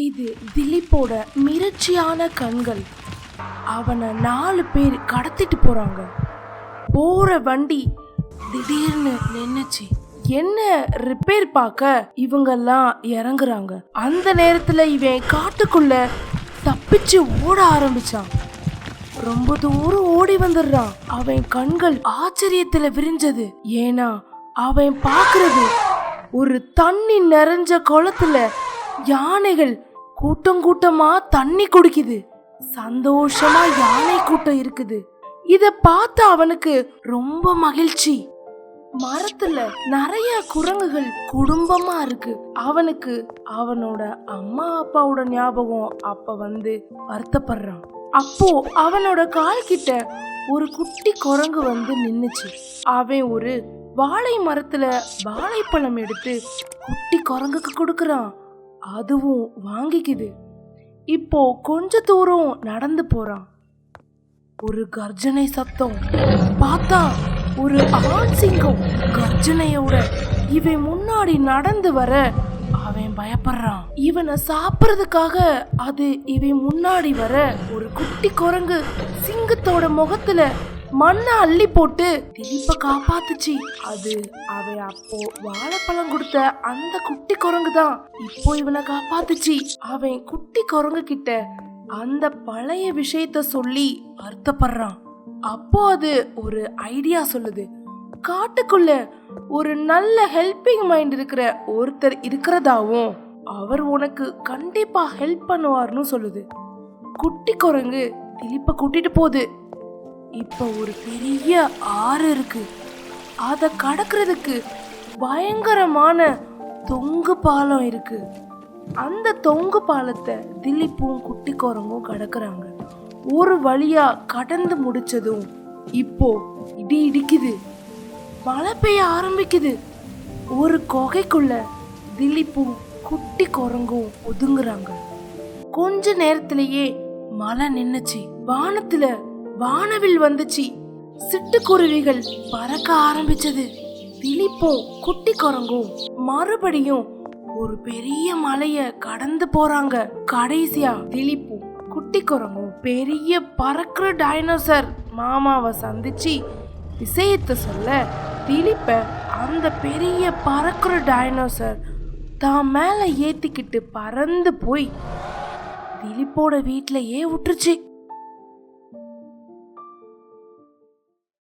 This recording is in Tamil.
இது திலீப்போட மிரட்சியான கண்கள். அவனை நாலு பேர் கடத்திட்டு போறாங்க. போற வண்டி திடீர்னு நின்னுச்சு. என்ன ரிப்பேர் பார்க்க இவங்கெல்லாம் இறங்குறாங்க. அந்த நேரத்துல இவன் காட்டுக்குள்ள தப்பிச்சு ஓட ஆரம்பிச்சான். ரொம்ப தூரம் ஓடி வந்துடுறான். அவன் கண்கள் ஆச்சரியத்துல விரிஞ்சது. ஏன்னா அவன் பார்க்கிறது ஒரு தண்ணி நிறைஞ்ச குளத்துல யானைகள் கூட்டம் கூட்டமா தண்ணி குடிக்குது. சந்தோஷமா யானை கூட்டம் இருக்குது. இத பார்த்து அவனுக்கு ரொம்ப மகிழ்ச்சி. மரத்துல நிறைய குரங்குகள் குடும்பமா இருக்கு. அவனுக்கு அவனோட அம்மா அப்பாவோட ஞாபகம் அப்ப வந்து வருத்தப்படுறான். அப்போ அவனோட கால் கிட்ட ஒரு குட்டி குரங்கு வந்து நின்னுச்சு. அவன் ஒரு வாழை மரத்துல வாழைப்பழம் எடுத்து குட்டி குரங்குக்கு கொடுக்கறான். அதுவும் வாங்கிக்குது. இப்போ கொஞ்ச தூரம் நடந்து போறான். ஒரு கர்ஜனை சத்தம். பார்த்தா ஒரு ஆண் சிங்கம் கர்ஜனையோட இவன் முன்னாடி நடந்து வர அவன் பயப்படுறான். இவனை சாப்பிட்றதுக்காக அது இவன் முன்னாடி வர ஒரு குட்டி குரங்கு சிங்கத்தோட முகத்துல மண்ணை அள்ளி போட்டு திலீப்ப காப்பாத்துச்சு. அது அவன் அப்போ வாழைப்பழம் கொடுத்த அந்த குட்டி குரங்கு தான் இப்போ இவனை காப்பாத்துச்சு. அவன் குட்டி குரங்கு கிட்ட அந்த பழைய விஷயத்த சொல்லி வருத்தப்படுறான். அப்போ அது ஒரு ஐடியா சொல்லுது. காட்டுக்குள்ள ஒரு நல்ல ஹெல்பிங் மைண்ட் இருக்கிற ஒருத்தர் இருக்கிறதாவும் அவர் உனக்கு கண்டிப்பா ஹெல்ப் பண்ணுவார்னு சொல்லுது. குட்டி குரங்கு திலீப்ப கூட்டிட்டு போகுது. இப்போ ஒரு பெரிய ஆறு இருக்கு. அதை கடக்கிறதுக்கு பயங்கரமான தொங்கு பாலம் இருக்கு. அந்த தொங்கு பாலத்தை தில்லிப்பும் குட்டி குரங்கும் கடக்குறாங்க. ஒரு வழியா கடந்து முடிச்சதும் இப்போ இடி இடிக்குது. மழை பெய்ய ஆரம்பிக்குது. ஒரு குகைக்குள்ள திலீப்பும் குட்டி குரங்கும் ஒதுங்குறாங்க. கொஞ்ச நேரத்திலேயே மழை நின்னுச்சு. வானத்துல வானவில் வந்துச்சு. சிட்டுக்குருவிகள் பறக்க ஆரம்பிச்சது. திலீப்பும் குட்டி குரங்கும். மறுபடியும் ஒரு பெரிய மலைய கடந்து போறாங்க. கடைசியா திலிப்பும் குட்டி குரங்கும் பெரிய பறக்கிற டைனோசர் மாமாவை சந்திச்சு விஷயத்த சொல்ல திலிப்ப அந்த பெரிய பறக்கிற டைனோசர் தான் மேல ஏத்திக்கிட்டு பறந்து போய் திலிப்போட வீட்லயே விட்டுருச்சு.